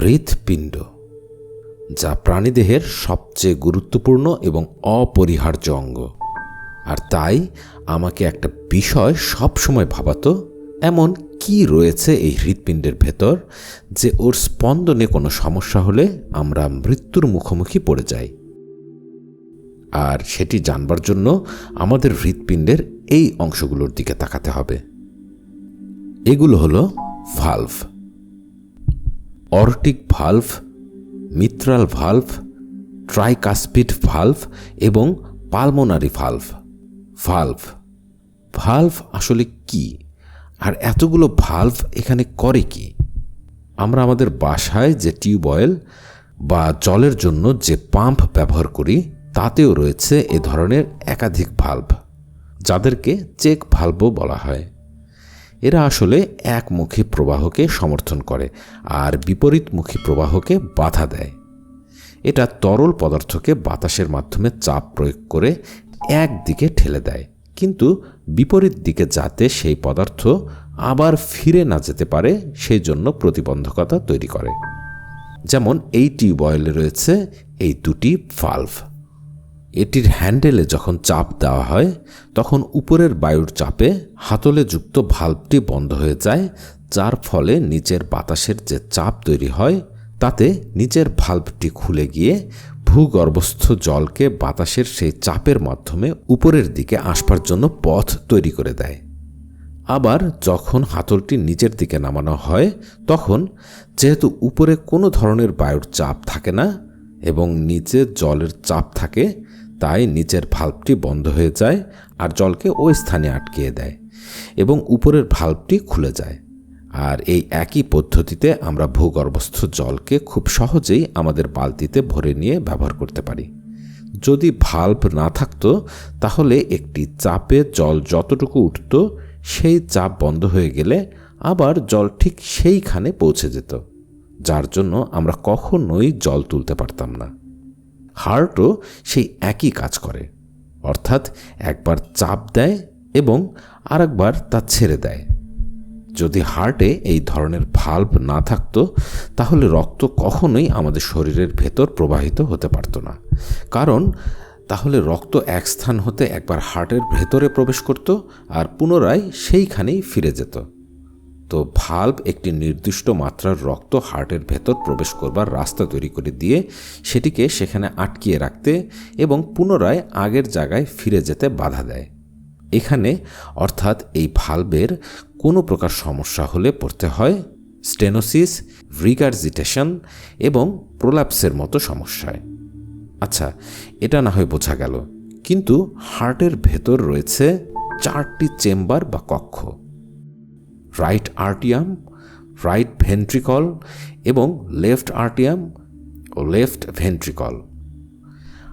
হৃৎপিণ্ড, যা প্রাণীদেহের সবচেয়ে গুরুত্বপূর্ণ এবং অপরিহার্য অঙ্গ। আর তাই আমাকে একটা বিষয় সবসময় ভাবাতো এমন কি রয়েছে এই হৃৎপিণ্ডের ভেতর যে ওর স্পন্দনে কোনো সমস্যা হলে আমরা মৃত্যুর মুখোমুখি পড়ে যাই? আর সেটি জানবার জন্য আমাদের হৃৎপিণ্ডের এই অংশগুলোর দিকে তাকাতে হবে। এগুলো হলো valve aortic valve mitral valve tricuspid valve এবং পালমোনারি ভাল্ভ ভাল্ভ ভাল্ভ আসলে কি? আর এতগুলো ভালভ এখানে করে কি? আমরা আমাদের বাসায় যে টিউবওয়েল বা জলের জন্য যে পাম্প ব্যবহার করি, তাতেও রয়েছে এ ধরনের একাধিক ভাল্ভ যাদেরকে চেক ভালভও বলা হয়। এরা আসলে একমুখী প্রবাহকে সমর্থন করে আর বিপরীতমুখী প্রবাহকে বাধা দেয়। এটা তরল পদার্থকে বাতাসের মাধ্যমে চাপ প্রয়োগ করে একদিকে ঠেলে দেয়। কিন্তু বিপরীত দিকে যাতে সেই পদার্থ আবার ফিরে না যেতে পারে, সেই জন্য প্রতিবন্ধকতা তৈরি করে। যেমন এই টিউবওয়েলে রয়েছে এই দুটি ভালভ এটির হ্যান্ডেলে যখন চাপ দেওয়া হয়, তখন উপরের বায়ুর চাপে হাতলে যুক্ত ভাল্বটি বন্ধ হয়ে যায়, যার ফলে নিচের বাতাসের যে চাপ তৈরি হয়, তাতে নিচের ভাল্বটি খুলে গিয়ে ভূগর্ভস্থ জলকে বাতাসের সেই চাপের মাধ্যমে উপরের দিকে আসবার জন্য পথ তৈরি করে দেয়। আবার যখন হাতলটি নিচের দিকে নামানো হয়, তখন যেহেতু উপরে কোনো ধরনের বায়ুর চাপ থাকে না এবং নিচে জলের চাপ থাকে তাই নিচের ভাল্বটি বন্ধ হয়ে যায় আর জলকে ওই স্থানে আটকিয়ে দেয় এবং উপরের ভাল্বটি খুলে যায়। আর এই একই পদ্ধতিতে আমরা ভূগর্ভস্থ জলকে খুব সহজেই আমাদের বালতিতে ভরে নিয়ে ব্যবহার করতে পারি। যদি ভাল্ব না থাকতো, তাহলে একটি চাপে জল যতটুকু উঠত, সেই চাপ বন্ধ হয়ে গেলে আবার জল ঠিক সেইখানে পৌঁছে যেত, যার জন্য আমরা কখনোই জল তুলতে পারতাম না। হার্টও সেই একই কাজ করে। অর্থাৎ একবার চাপ দেয় এবং আরেকবার তা ছেড়ে দেয়। যদি হার্টে এই ধরনের ভাল্ব না থাকতো, তাহলে রক্ত কখনোই আমাদের শরীরের ভেতর প্রবাহিত হতে পারত না। কারণ তাহলে রক্ত এক স্থান হতে একবার হার্টের ভেতরে প্রবেশ করত আর পুনরায় সেইখানেই ফিরে যেত। তো ভাল্ব একটি নির্দিষ্ট মাত্রার রক্ত হার্টের ভেতর প্রবেশ করবার রাস্তা তৈরি করে দিয়ে সেটিকে সেখানে আটকিয়ে রাখতে এবং পুনরায় আগের জায়গায় ফিরে যেতে বাধা দেয়। এখানে অর্থাৎ এই ভাল্বের কোনো প্রকার সমস্যা হলে পড়তে হয় স্টেনোসিস রিগার্জিটেশন এবং প্রোলাপসের মতো সমস্যায়। আচ্ছা এটা না হয় বোঝা গেল, কিন্তু হার্টের ভেতর রয়েছে চারটি চেম্বার বা কক্ষ। রাইট আর্টিয়াম রাইট ভেন্ট্রিকল এবং লেফট আর্টিয়াম ও লেফট ভেন্ট্রিকল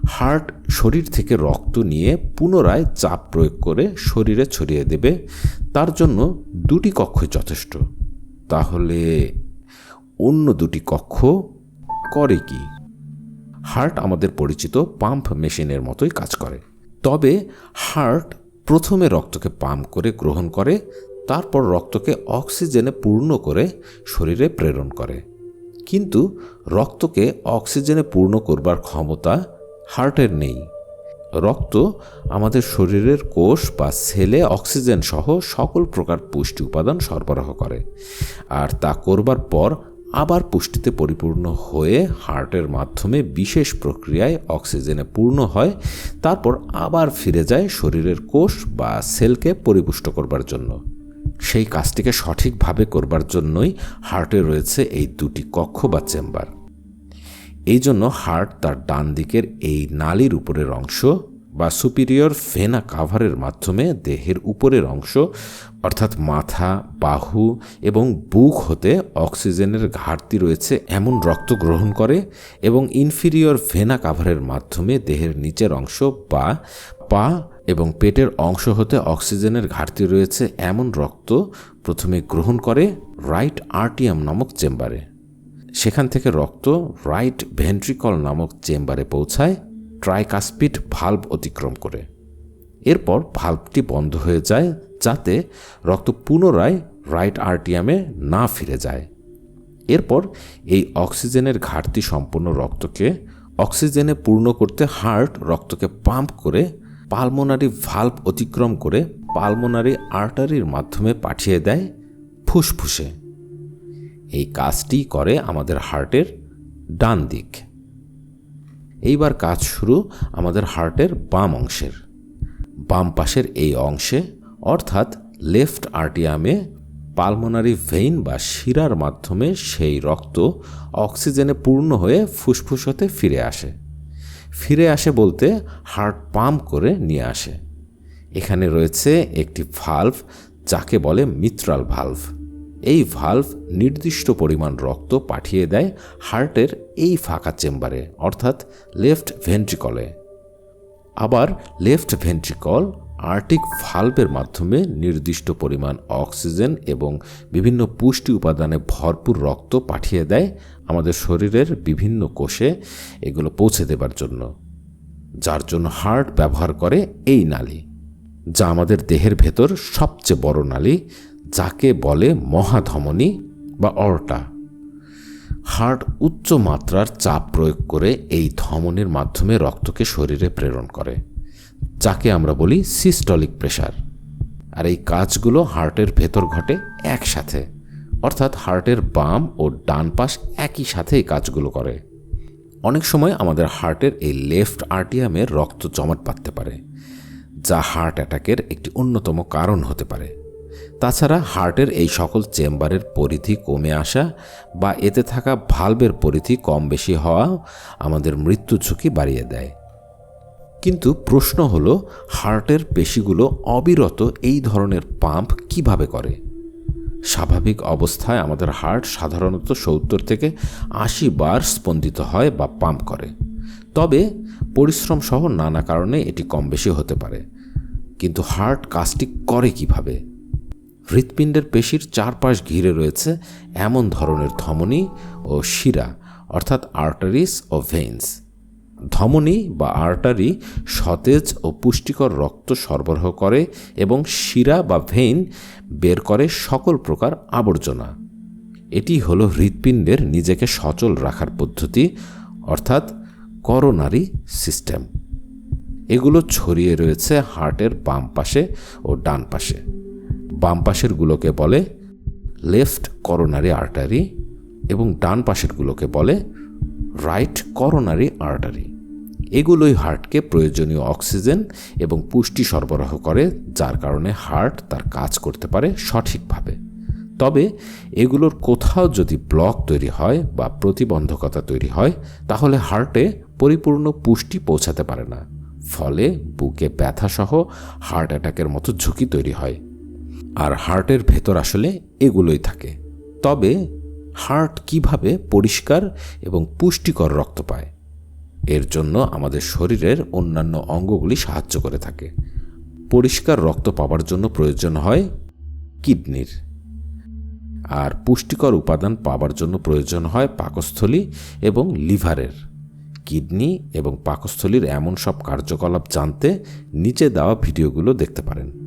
হার্ট শরীর থেকে রক্ত নিয়ে পুনরায় চাপ প্রয়োগ করে শরীরে ছড়িয়ে দেবে। তার জন্য দুটি কক্ষ যথেষ্ট। তাহলে অন্য দুটি কক্ষ করে কি? হার্ট আমাদের পরিচিত পাম্প মেশিনের মতোই কাজ করে। তবে হার্ট প্রথমে রক্তকে পাম্প করে গ্রহণ করে তারপর রক্তকে অক্সিজেনে পূর্ণ করে শরীরে প্রেরণ করে। কিন্তু রক্তকে অক্সিজেনে পূর্ণ করবার ক্ষমতা হার্টের নেই। রক্ত আমাদের শরীরের কোষ বা সেলে অক্সিজেন সহ সকল প্রকার পুষ্টি উপাদান সরবরাহ করে। আর তা করবার পর আবার পুষ্টিতে পরিপূর্ণ হয়ে হার্টের মাধ্যমে বিশেষ প্রক্রিয়ায় অক্সিজেনে পূর্ণ হয়, তারপর আবার ফিরে যায় শরীরের কোষ বা সেলকে পরিপুষ্ট করবার জন্য। সেই কাজটিকে সঠিকভাবে করবার জন্যই হার্টে রয়েছে এই দুটি কক্ষ বা চেম্বার। এই জন্য হার্ট তার ডান দিকের এই নালির উপরের অংশ বা সুপিরিয়র ফেনা কাভারের মাধ্যমে দেহের উপরের অংশ, অর্থাৎ মাথা, বাহু এবং বুক হতে অক্সিজেনের ঘাটতি রয়েছে এমন রক্ত গ্রহণ করে এবং ইনফিরিয়র ভেনা কাভারের মাধ্যমে দেহের নিচের অংশ বা পা এবং পেটের অংশ হতে অক্সিজেনের ঘাটতি রয়েছে এমন রক্ত প্রথমে গ্রহণ করে রাইট আর্টিয়াম নামক চেম্বারে। সেখান থেকে রক্ত রাইট ভেন্ট্রিকল নামক চেম্বারে পৌঁছায়, ট্রাইকাসপিড ভাল্ব অতিক্রম করে। এরপর ভাল্বটি বন্ধ হয়ে যায় যাতে রক্ত পুনরায় রাইট আর্টিয়ামে না ফিরে যায়। এরপর এই অক্সিজেনের ঘাটতি সম্পন্ন রক্তকে অক্সিজেনে পূর্ণ করতে হার্ট রক্তকে পাম্প করে পালমোনারি ভাল্ভ অতিক্রম করে পালমোনারি আর্টারির মাধ্যমে পাঠিয়ে দেয় ফুসফুসে। এই কাজটি করে আমাদের হার্টের ডান দিক। এইবার কাজ শুরু আমাদের হার্টের বাম অংশের। বাম পাশের এই অংশে, অর্থাৎ লেফট আর্টিয়ামে পালমোনারি ভেইন বা শিরার মাধ্যমে সেই রক্ত অক্সিজেনে পূর্ণ হয়ে ফুসফুস হতে ফিরে আসে। ফিরে আসে বলতে হার্ট পাম্প করে নিয়ে আসে। এখানে রয়েছে একটি ভাল্ভ যাকে বলে মিত্রাল ভাল্ভ এই ভাল্ভ নির্দিষ্ট পরিমাণ রক্ত পাঠিয়ে দেয় হার্টের এই ফাঁকা চেম্বারে, অর্থাৎ লেফট ভেন্ট্রিকলে আবার লেফট ভেন্ট্রিকল আর্টিক ভাল্বের মাধ্যমে নির্দিষ্ট পরিমাণ অক্সিজেন এবং বিভিন্ন পুষ্টি উপাদানে ভরপুর রক্ত পাঠিয়ে দেয় আমাদের শরীরের বিভিন্ন কোষে এগুলো পৌঁছে দেবার জন্য, যার জন্য হার্ট ব্যবহার করে এই নালী, যা আমাদের দেহের ভেতর সবচেয়ে বড় নালী, যাকে বলে মহাধমনী বা অর্টা। হার্ট উচ্চ মাত্রার চাপ প্রয়োগ করে এই ধমনের মাধ্যমে রক্তকে শরীরে প্রেরণ করে। যাকে আমরা বলি সিস্টলিক প্রেশার আর এই কাজগুলো হার্টের ভেতর ঘটে একসাথে। অর্থাৎ হার্টের বাম ও ডান পাশ একই সাথে এই কাজগুলো করে। অনেক সময় আমাদের হার্টের এই লেফট আর্টিয়ামে রক্ত জমাট বাঁধতে পারে, যা হার্ট অ্যাটাকের একটি অন্যতম কারণ হতে পারে। তাছাড়া হার্টের এই সকল চেম্বারের পরিধি কমে আসা বা এতে থাকা ভালভের পরিধি কম বেশি হওয়া আমাদের মৃত্যু ঝুঁকি বাড়িয়ে দেয়। কিন্তু প্রশ্ন হলো, হার্টের পেশিগুলো অবিরত এই ধরনের পাম্প কীভাবে করে? স্বাভাবিক অবস্থায় আমাদের হার্ট সাধারণত সত্তর থেকে আশি বার স্পন্দিত হয় বা পাম্প করে। তবে পরিশ্রম সহ নানা কারণে এটি কম বেশি হতে পারে। কিন্তু হার্ট কাজটি করে কীভাবে? হৃৎপিণ্ডের পেশির চারপাশ ঘিরে রয়েছে এমন ধরনের ধমনী ও শিরা, অর্থাৎ আর্টারিস ও ভেইনস। ধমনী বা আর্টারি সতেজ ও পুষ্টিকর রক্ত সরবরাহ করে এবং শিরা বা ভেইন বের করে সকল প্রকার আবর্জনা। এটি হলো হৃৎপিণ্ডের নিজেকে সচল রাখার পদ্ধতি, অর্থাৎ করোনারি সিস্টেম। এগুলো ছড়িয়ে রয়েছে হার্টের বাম পাশে ও ডান পাশে। বাম পাশেরগুলোকে বলে লেফট করোনারি আর্টারি এবং ডান পাশেরগুলোকে বলে রাইট করোনারি আর্টারি। এগুলোই হার্টকে প্রয়োজনীয় অক্সিজেন এবং পুষ্টি সরবরাহ করে, যার কারণে হার্ট তার কাজ করতে পারে সঠিকভাবে। তবে এগুলোর কোথাও যদি ব্লক তৈরি হয় বা প্রতিবন্ধকতা তৈরি হয়, তাহলে হার্টে পরিপূর্ণ পুষ্টি পৌঁছাতে পারে না। ফলে বুকে ব্যথাসহ হার্ট অ্যাটাকের মতো ঝুঁকি তৈরি হয়। আর হার্টের ভেতর আসলে এগুলোই থাকে। তবে হার্ট কীভাবে পরিষ্কার এবং পুষ্টিকর রক্ত পায়? এর জন্য আমাদের শরীরের অন্যান্য অঙ্গগুলি সাহায্য করে থাকে। পরিষ্কার রক্ত পাওয়ার জন্য প্রয়োজন হয় কিডনির। আর পুষ্টিকর উপাদান পাওয়ার জন্য প্রয়োজন হয় পাকস্থলী এবং লিভারের। কিডনি এবং পাকস্থলীর এমন সব কার্যকলাপ জানতে নিচে দেওয়া ভিডিওগুলো দেখতে পারেন।